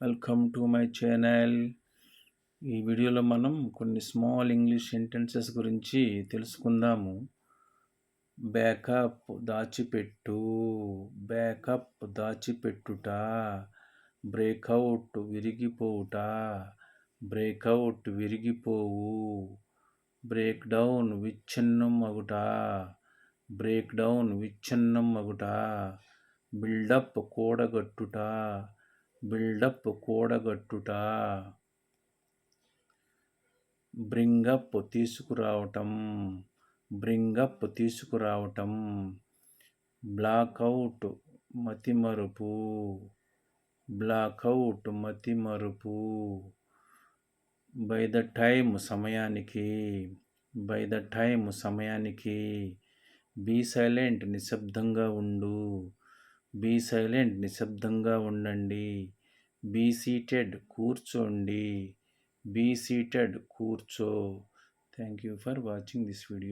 Welcome to my channel. ఈ వీడియోలో మనం కొన్ని స్మాల్ ఇంగ్లీష్ సెంటెన్సెస్ గురించి తెలుసుకుందాము. బ్యాకప్ దాచిపెట్టు బ్యాకప్ దాచిపెట్టుట బ్రేక్అవుట్ విరిగిపోవుట బ్రేక్అవుట్ విరిగిపోవు బ్రేక్ డౌన్ విచ్ఛిన్నం అగుట బ్రేక్ డౌన్ విచ్ఛిన్నం అగుట బిల్డప్ కూడగట్టుట బిల్డప్ కూడగట్టుట. బ్రింగప్ తీసుకురావటం. బ్రింగప్ తీసుకురావటం. బ్లాకౌట్ మతిమరుపు. బ్లాకౌట్ మతిమరుపు. బై ద టైమ్ సమయానికి. బై ద టైమ్ సమయానికి. బీ సైలెంట్ నిశ్శబ్దంగా ఉండు. బీ సైలెంట్ నిశ్శబ్దంగా ఉండండి. బీ సీటెడ్ కూర్చోండి. బీ సీటెడ్ కూర్చో. Thank you for watching this video.